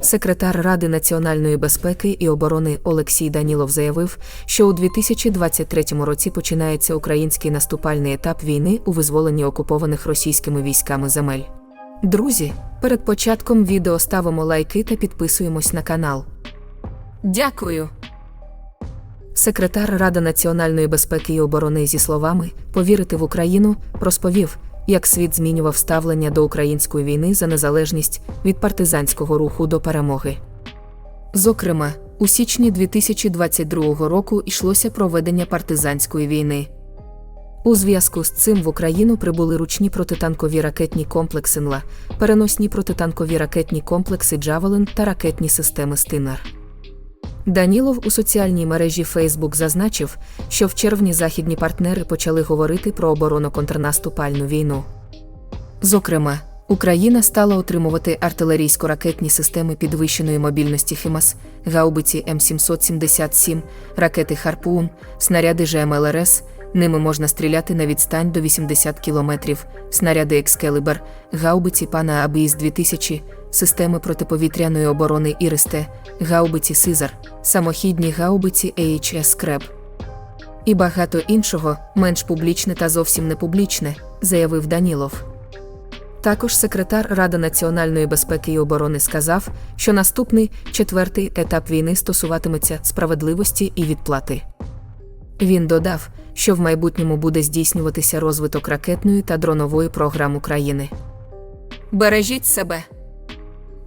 Секретар Ради національної безпеки і оборони Олексій Данілов заявив, що у 2023 році починається український наступальний етап війни у визволенні окупованих російськими військами земель. Друзі, перед початком відео ставимо лайки та підписуємось на канал. Дякую. Секретар Ради національної безпеки і оборони зі словами Повірити в Україну розповів, як світ змінював ставлення до української війни за незалежність від партизанського руху до перемоги. Зокрема, у січні 2022 року йшлося про ведення партизанської війни. У зв'язку з цим в Україну прибули ручні протитанкові ракетні комплекси НЛА, переносні протитанкові ракетні комплекси Джавелин та ракетні системи Стинар. Данілов у соціальній мережі Facebook зазначив, що в червні західні партнери почали говорити про оборонно-контрнаступальну війну. Зокрема, Україна стала отримувати артилерійсько-ракетні системи підвищеної мобільності ХИМАС, гаубиці М777, ракети Харпун, снаряди ЖМЛРС. Ними можна стріляти на відстань до 80 кілометрів, снаряди Екскелибер, гаубиці пана Абіїс 2000, системи протиповітряної оборони Іристе, гаубиці Сизар, самохідні гаубиці AHS Скреб. І багато іншого, менш публічне та зовсім не публічне, заявив Данілов. Також секретар Ради національної безпеки і оборони сказав, що наступний четвертий етап війни стосуватиметься справедливості і відплати. Він додав, що в майбутньому буде здійснюватися розвиток ракетної та дронової програм України. Бережіть себе.